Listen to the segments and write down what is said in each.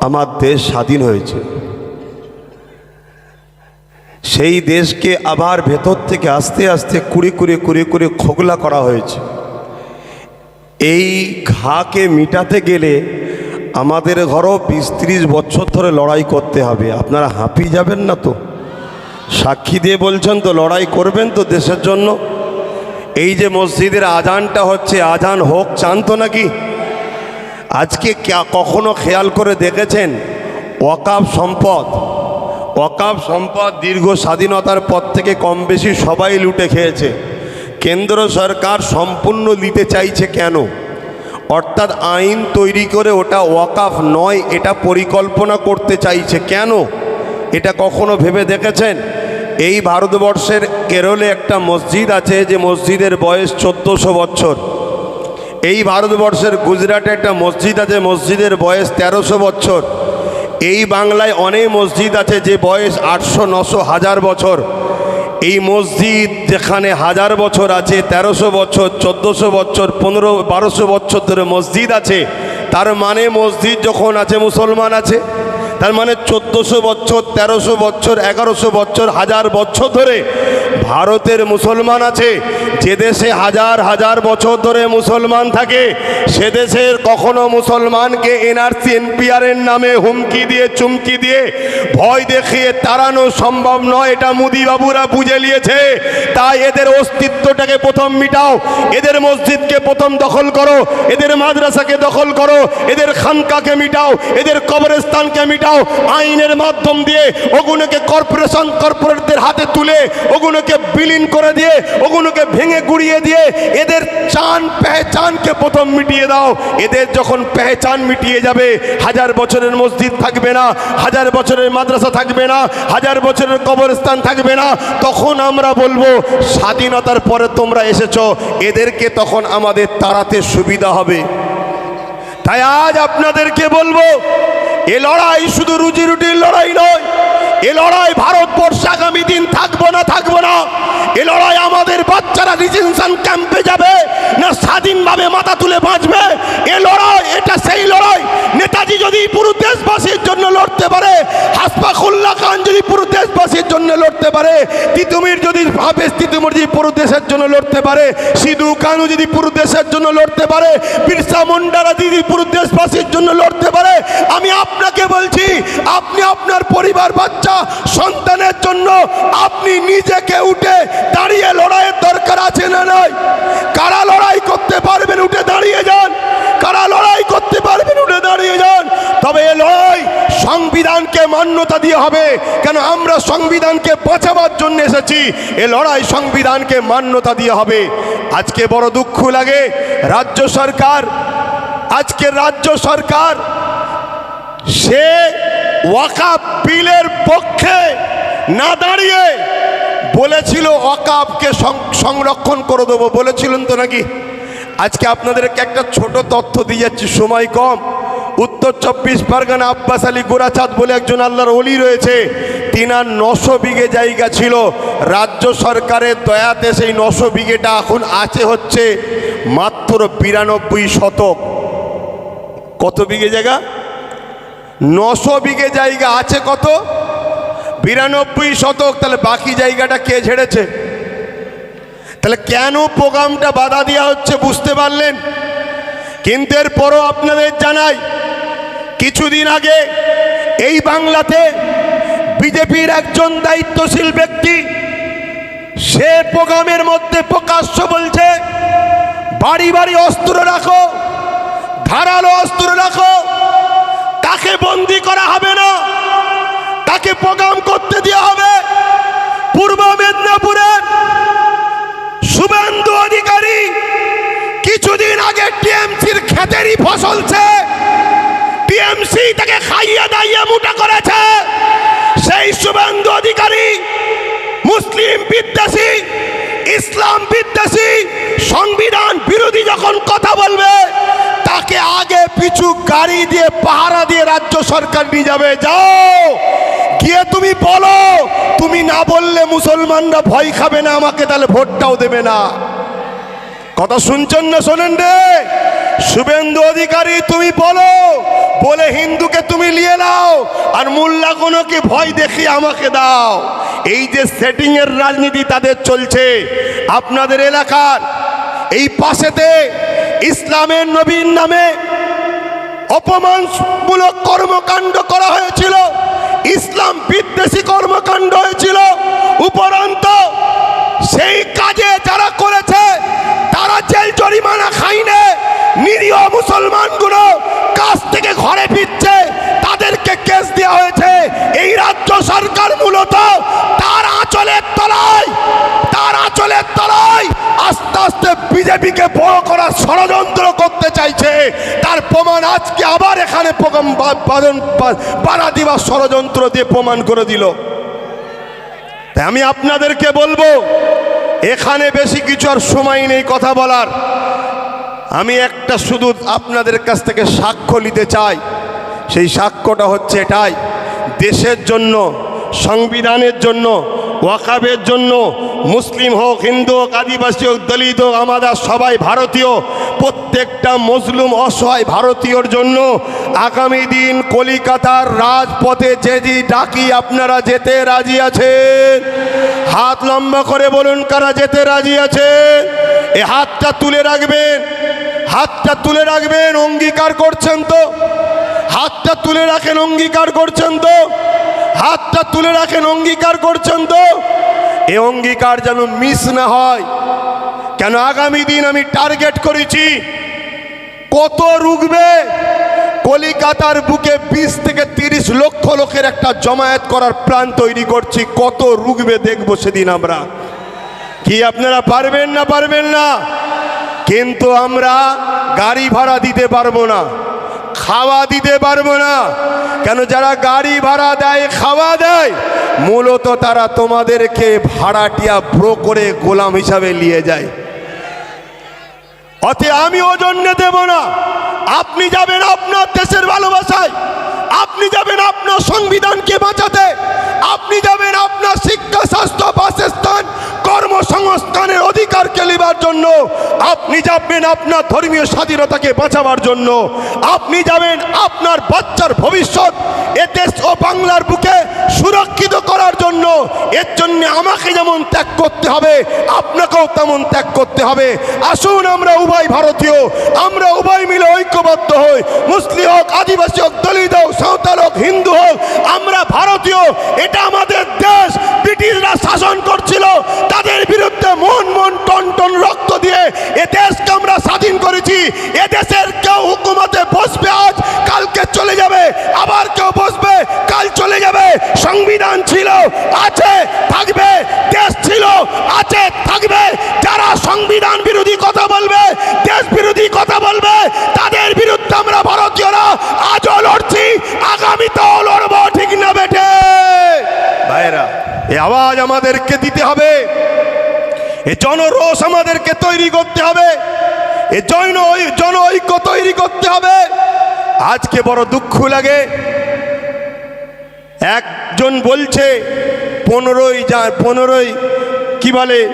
আমার দেশ স্বাধীন হয়েছে। সেই দেশকে আবার ভেতর থেকে আস্তে আস্তে কুড়ি কুড়ি কুড়ি কুড়ি খোগলা করা হয়েছে। এই ঘাকে মিটাতে গেলে আমাদের ঘরও বিশ ত্রিশ বছর ধরে লড়াই করতে হবে। আপনারা হাঁপিয়ে যাবেন না তো? সাক্ষী দিয়ে বলছেন তো লড়াই করবেন তো দেশের জন্য। এই যে মসজিদের আজানটা হচ্ছে, আজান হোক, চান তো নাকি? আজকে কখনো খেয়াল করে দেখেছেন? ওয়াকাব সম্পদ। ওয়াকাব সম্পদ দীর্ঘ স্বাধীনতার পর থেকে কম বেশি সবাই লুটে খেয়েছে। কেন্দ্র সরকার সম্পূর্ণ নিতে চাইছে কেন? অর্থাৎ আইন তৈরি করে ওটা ওয়াকাফ নয়, এটা পরিকল্পনা করতে চাইছে কেন? এটা কখনো ভেবে দেখেছেন? এই ভারতবর্ষের কেরলে একটা মসজিদ আছে যে মসজিদের বয়স চোদ্দোশো বছর। এই ভারতবর্ষের গুজরাটে একটা মসজিদ আছে, মসজিদের বয়স তেরোশো বছর। এই বাংলায় অনেক মসজিদ আছে যে বয়স আটশো, নশো, হাজার বছর। এই মসজিদ যেখানে হাজার বছর আছে, তেরোশো বছর, চোদ্দোশো বছর, পনেরো, বারোশো বছর ধরে মসজিদ আছে। তার মানে মসজিদ যখন আছে, মুসলমান আছে। তার মানে চোদ্দোশো বছর, তেরোশো বছর, এগারোশো বছর, হাজার বছর ধরে ভারতের মুসলমান আছে। যে দেশে হাজার হাজার বছর ধরে মুসলমান থাকে, সে দেশের কখনো মুসলমানকে এনআরসি এনপিআরের নামে হুমকি দিয়ে, চুমকি দিয়ে ভয় দেখিয়ে তাড়ানো সম্ভব নয়। এটা মুদিবাবুরা বুঝে নিয়েছে। তাই এদের অস্তিত্বটাকে প্রথম মিটাও। এদের মসজিদকে প্রথম দখল করো। এদের মাদ্রাসাকে দখল করো। এদের খানকাকে মিটাও। এদের কবরস্থানকে মিটাও। আইনের মাধ্যম দিয়ে ওগুলোকে কর্পোরেশন কর্পোরেটদের হাতে তুলে, ওগুলোকে বিলীন করে দিয়ে, ওগুলোকে ভেঙে গুড়িয়ে দিয়ে এদের চান পেহচানকে প্রথম মিটিয়ে দাও। এদের যখন পেহচান মিটিয়ে যাবে, হাজার বছরের মসজিদ থাকবে না, হাজার বছরের মাদ্রাসা থাকবে না, হাজার বছরের কবরস্থান থাকবে না, তখন আমরা বলব, স্বাধীনতার পরে তোমরা এসেছ, এদেরকে তখন আমাদের তাড়াতে সুবিধা হবে। তাই আজ আপনাদেরকে বলব এ লড়াই শুধু রুজি রুটির লড়াই নয়। এ লড়াই ভারতবর্ষ আগামী দিন থাকব না থাকব না? এ লড়াই আমাদের বাচ্চারা রিজেনশন ক্যাম্পে যাবে না স্বাধীনভাবে মাথা তুলে বাঁচবে? এ লড়াই, এটা সেই লড়াই। নেতাজি যদি পুরো দেশবাসীর জন্য লড়তে পারে, হাসপাখুল্লা খান যদি পুরো দেশবাসীর জন্য লড়তে পারে, তিতুমির যদি ভাবেশ তিতুমির যদি পুরো দেশের জন্য লড়তে পারে, সিধু কানু যদি পুরো দেশের জন্য লড়তে পারে, বিরসা মুন্ডারা যদি পুরো দেশবাসীর জন্য লড়তে পারে, আমি আপনাকে বলছি, আপনি আপনার পরিবার বাচ্চা সন্তানের জন্য আপনি নিজেকে উঠে দাঁড়িয়ে লড়াইয়ের দরকার আছে না নয় কারা লড়াই করতে পারবেন উঠে দাঁড়িয়ে যান? কারা লড়াই করতে পারবেন উঠে দাঁড়িয়ে যান? তবে এ লড়াই সংবিধানকে মান্যতা দিয়ে হবে। কেন আমরা সংবিধানকে বাঁচাবার জন্য এসেছি? এ লড়াই সংবিধানকে মান্যতা দিয়ে হবে। আজকে বড় দুঃখ লাগে। রাজ্য সরকার, আজকে রাজ্য সরকার সে ওয়াকাপ বিলের পক্ষে না দাঁড়িয়ে বলেছিল ওয়াকাপকে সং- সংরক্ষণ করে দেবো। বলেছিলেন তো নাকি? আজকে আপনাদেরকে একটা ছোট তথ্য দিয়ে যাচ্ছি, সময় কম। উত্তর চব্বিশ পরগনা আব্বাস আলী গোরাচাঁদ বলে একজন আল্লাহর অলি রয়েছে। তিনার নশো বিঘে জায়গা ছিল। রাজ্য সরকারের দয়াতে সেই নশো বিঘেটা এখন আছে হচ্ছে মাত্র বিরানব্বই শতক। কত বিঘে জায়গা? নশো বিঘে জায়গা আছে কত? বিরানব্বই শতক, তাহলে বাকি জায়গাটা কে ঝেড়েছে? তাহলে কেন প্রোগ্রামটা বাধা দেওয়া হচ্ছে বুঝতে পারলেন? কিন্তু এরপরও আপনাদের জানাই, কিছুদিন আগে এই বাংলাতে বিজেপির একজন দায়িত্বশীল ব্যক্তি, সে প্রোগ্রামের মধ্যে প্রকাশ্য বলছে, বাড়ি বাড়ি অস্ত্র রাখো, ধারালো অস্ত্র রাখো তাকে বন্দি করা হবে না। তাকে প্রোগ্রাম করতে দেওয়া হবে। পূর্ব মেদিনীপুরের শুভেন্দু অধিকারী কিছুদিন আগে টিএমসির খেতেরই ফসলছে টিএমসি তাকে খাইয়ে দাইয়ে মোটা করেছে। সেই শুভেন্দু অধিকারী মুসলিম বিদ্বেষী, ইসলাম বিদ্বেষী, সংবিধান বিরোধী যখন কথা বলবে তাকে আগে পিছু গাড়ি দিয়ে, পাহারা দিয়ে রাজ্য সরকার নিয়ে যাবে। যাও! গিয়ে তুমি বলো, তুমি না বললে মুসলমানরা ভয় খাবে না, আমাকে তাহলে ভোটটাও দেবে না। কথা শুনছেন না শোনেন রে? শুভেন্দু অধিকারী, তুমি বলো, বলে হিন্দুকে তুমি নিয়ে নাও, আর মোল্লাগুলোকে ভয় দেখিয়ে আমাকে দাও। এই যে সেটিং এর রাজনীতি তাদের চলছে। আপনাদের এলাকার এই পাশেতে ইসলামের নবীন নামে অপমানমূলক কর্মকাণ্ড করা হয়েছিল। ইসলাম বিদ্বেষী কর্মকাণ্ড হয়েছিল। উপরন্ত সেই কাজে যারা করেছে, তারা জেল জরিমানা খাইনে নিরীহ মুসলমানগুলো কাজ থেকে ঘরে ফিরছে। তাদেরকে কেস দেওয়া তার প্রমাণ আজকে আবার এখানে বাধা দিবার ষড়যন্ত্র দিয়ে প্রমাণ করে দিল। তাই আমি আপনাদেরকে বলব, এখানে বেশি কিছু আর সময় নেই কথা বলার। আমি একটা শুধু আপনাদের কাছ থেকে সাক্ষ্য নিতে চাই। সেই সাক্ষ্যটা হচ্ছে এটাই, দেশের জন্য, সংবিধানের জন্য ওয়াকাবের জন্য মুসলিম হোক, হিন্দু হোক, আদিবাসী হোক, দলিত হোক, আমাদের সবাই ভারতীয়, প্রত্যেকটা মজলুম অসহায় ভারতীয়র জন্য আগামী দিন কলিকাতার রাজপথে যে যে ডাকি, আপনারা যেতে রাজি আছেন? হাত লম্বা করে বলুন, কারা যেতে রাজি আছে এ হাতটা তুলে রাখবেন, হাতটা তুলে রাখবেন, অঙ্গীকার করছেন তো? হাতটা তুলে রাখেন, অঙ্গীকার করছেন তো? হাতটা তুলে রাখেন, অঙ্গীকার করছেন তো। এ অঙ্গীকার যেন মিস না হয়। কেন আগামী দিন আমি টার্গেট করেছি? কত রুগবে কলিকাতার বুকে বিশ থেকে তিরিশ লক্ষ লোকের একটা জমায়েত করার প্ল্যান তৈরি করছি। কত রুগবে দেখব সেদিন আমরা। কি আপনারা পারবেন না পারবেন না? কিন্তু আমরা গাড়ি ভাড়া দিতে পারব না। খাওয়া দিতে পারব না। কেন যারা গাড়ি ভাড়া দেয়, খাওয়া দেয়, মূলত তারা তোমাদেরকে ভাড়াটিয়া ব্রো করে গোলাম হিসাবে নিয়ে যায়। অতএব আমি ওজন্যে জন্য দেব না। আপনি যাবেন আপনার দেশের ভালোবাসায়। আপনি যাবেন আপনার সংবিধানকে বাঁচাতে। আপনি যাবেন আপনার শিক্ষা, স্বাস্থ্য, বাসস্থান, কর্মসংস্থানের অধিকারকে নেবার জন্য। আপনি যাবেন আপনার ধর্মীয় স্বাধীনতাকে বাঁচাবার জন্য। আপনি যাবেন আপনার বাচ্চার ভবিষ্যৎ এ দেশ ও বাংলার বুকে সুরক্ষিত করার জন্য এর জন্য আমাকে যেমন ত্যাগ করতে হবে, আপনাকেও তেমন ত্যাগ করতে হবে। আসুন আমরা উভয় ভারতীয়, আমরা উভয় মিলে ঐক্যবদ্ধ হই। মুসলিম হোক, আদিবাসী হোক, দলিত হোক, সাঁওতাল হোক, হিন্দু হোক, আমরা ভারতীয়, এটা আমাদের দেশ। ব্রিটিশরা শাসন করছিল, তাদের বিরুদ্ধে মন মন টন টন রক্ত এই আওয়াজ আমাদেরকে দিতে হবে। এ জনরোষ আমাদেরকে তৈরি করতে হবে। এ জৈন জন ঐক্য তৈরি করতে হবে। আজকে বড় দুঃখ লাগে। একজন বলছে, পনেরোই যা পনেরোই কি বলে,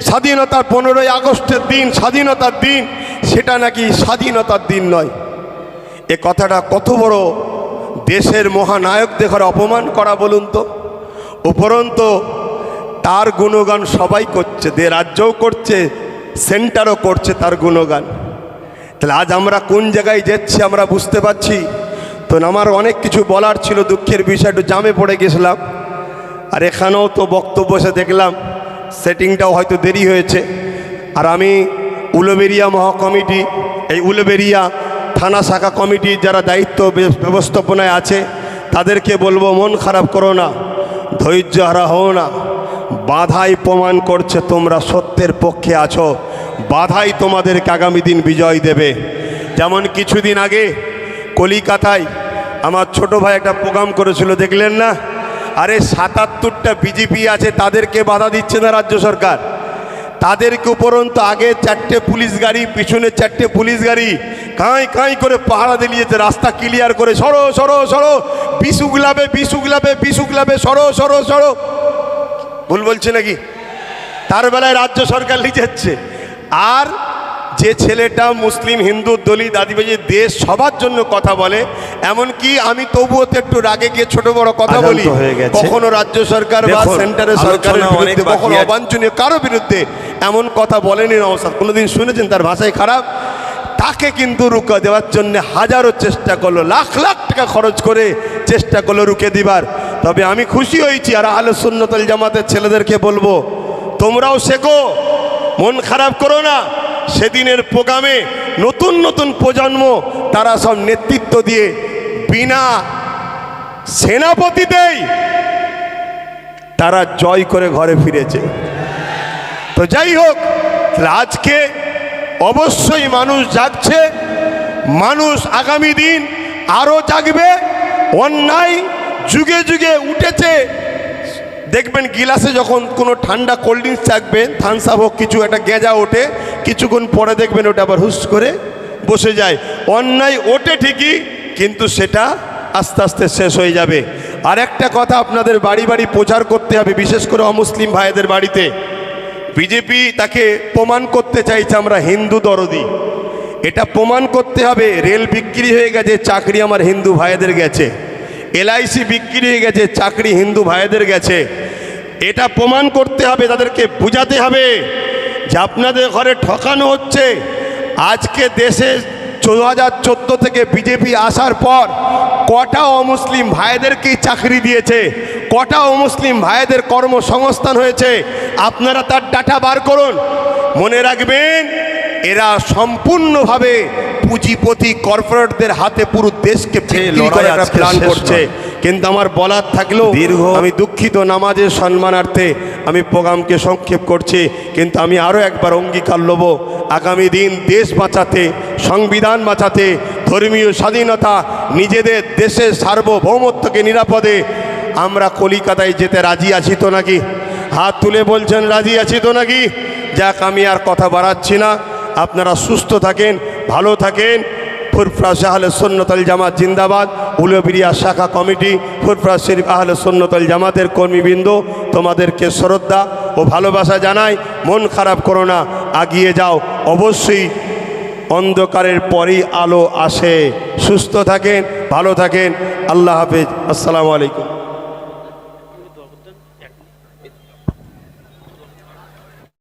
স্বাধীনতার পনেরোই আগস্টের দিন, স্বাধীনতার দিন, সেটা নাকি স্বাধীনতার দিন নয়। এ কথাটা কত বড় দেশের মহানায়ক দেখার অপমান করা বলুন তো। উপরন্ত তার গুণগান সবাই করছে দে রাজ্যও করছে, সেন্টারও করছে তার গুণগান। তাহলে আজ আমরা কোন জায়গায় যাচ্ছি আমরা বুঝতে পারছি? তো আমার অনেক কিছু বলার ছিল, দুঃখের বিষয়, একটু জামে পড়ে গেছিলাম। আর এখানেও তো বক্তব্য এসে দেখলাম, সেটিংটাও হয়তো দেরি হয়েছে। আর আমি উলবেরিয়া মহাকমিটি, এই উলবেরিয়া থানা শাখা কমিটির যারা দায়িত্ব ব্যবস্থাপনায় আছে, তাদেরকে বলব, মন খারাপ করো না। ধৈর্য হারা হও না। বাধাই প্রমাণ করছে তোমরা সত্যের পক্ষে আছো। বাধাই তোমাদেরকে আগামী দিন বিজয় দেবে। যেমন কিছুদিন আগে কলিকাতায় আমার ছোট ভাই একটা প্রোগ্রাম করেছিল, দেখলেন না? আরে সাতাত্তরটা বিজেপি আছে, তাদেরকে বাধা দিচ্ছে না রাজ্য সরকার। তাদেরকে উপরন্ত আগে চারটে পুলিশ গাড়ি পিছনে চারটে পুলিশ গাড়ি কাঁই কাঁই করে পাহারা দিলিয়েছে রাস্তা ক্লিয়ার করে সরো সরো সরো বিশুগুলাবে বিশুগুলাবে বিশুগুলাবে সরো সরো সরো। ভুল বলছে নাকি? তার বেলায় রাজ্য সরকার লিখেছে আর যে ছেলেটা মুসলিম হিন্দু দলিত আদিবাসী দেশ সবার জন্য কথা বলে এমনকি আমি তবুও তো একটু রাগে গিয়ে ছোট বড় কথা বলি। কখনো রাজ্য সরকার বা সেন্টারের সরকারের বিরুদ্ধে কখনো অবাঞ্ছনীয় কারও বিরুদ্ধে এমন কথা বলেনি নওসাদ কোনোদিন শুনেছেন তার ভাষায় খারাপ? তাকে কিন্তু রুকা দেওয়ার জন্য হাজারো চেষ্টা করল, লাখ লাখ টাকা খরচ করে চেষ্টা করল রুকে দিবার। তবে আমি খুশি হয়েছি আর আলো সুন্নতল জামাতের ছেলেদেরকে বলব, তোমরাও শেখো, মন খারাপ করো না। সেদিনের প্রোগ্রামে নতুন নতুন প্রজন্ম, তারা সব নেতৃত্ব দিয়ে বিনা সেনাপতিতেই তারা জয় করে ঘরে ফিরেছে। তো যাই হোক আজকে অবশ্যই মানুষ জাগছে, মানুষ আগামী দিন আরও জাগবে, অন্যায় যুগে যুগে উঠেছে। দেখবেন গিলাসে যখন কোনো ঠান্ডা কোল্ড ড্রিঙ্কস চাকবেন থামস আপ হোক, কিছু একটা গেঁজা ওঠে, কিছুক্ষণ পরে দেখবেন ওটা আবার হুস করে বসে যায়। অন্যায় ওঠে ঠিকই, কিন্তু সেটা আস্তে আস্তে শেষ হয়ে যাবে। আর একটা কথা আপনাদের বাড়ি বাড়ি প্রচার করতে হবে, বিশেষ করে অমুসলিম ভাইদের বাড়িতে। বিজেপি তাকে প্রমাণ করতে চাইছে আমরা হিন্দু দরদি। এটা প্রমাণ করতে হবে, রেল বিক্রি হয়ে গেছে, চাকরি আমার হিন্দু ভাইদের গেছে। এলআইসি বিক্রি হয়ে গেছে, চাকরি হিন্দু ভাইদের গেছে। এটা প্রমাণ করতে হবে, তাদেরকে বুঝাতে হবে যে আপনাদের ঘরে ঠকানো হচ্ছে। আজকে দেশে দু হাজার চোদ্দ থেকে বিজেপি আসার পর কটা অমুসলিম ভাইদেরকেই চাকরি দিয়েছে। কটা মুসলিম ভাইদের কর্মসংস্থান হয়েছে? আপনারা তার ডাটা বার করুন। মনে রাখবেন এরা সম্পূর্ণভাবে পুঁজিপতি কর্পোরেটদের হাতে পুরো দেশকে প্ল্যান করছে। কিন্তু আমার বলার থাকলেও দীর্ঘ- আমি দুঃখিত নামাজের সম্মানার্থে আমি প্রোগ্রামকে সংক্ষেপ করছি। কিন্তু আমি আরও একবার অঙ্গীকার লব। আগামী দিন দেশ বাঁচাতে সংবিধান বাঁচাতে ধর্মীয় স্বাধীনতা নিজেদের দেশের সার্বভৌমত্বকে নিরাপদে আমরা কলিকাতায় যেতে রাজি আছি তো নাকি? হাত তুলে বলছেন, রাজি আছি তো নাকি? যাক, আমি আর কথা বাড়াচ্ছি না। আপনারা সুস্থ থাকেন, ভালো থাকেন। ফুরফরা আহলে সন্নতল জামাত জিন্দাবাদ। উলবিরিয়া শাখা কমিটি, ফুরফরা শরীফ আহলে সন্নতল জামাতের কর্মীবৃন্দ, তোমাদেরকে শ্রদ্ধা ও ভালোবাসা জানাই। মন খারাপ করো না, আগিয়ে যাও। অবশ্যই অন্ধকারের পরই আলো আসে। সুস্থ থাকেন, ভালো থাকেন। আল্লাহ হাফেজ। আসসালামু আলাইকুম।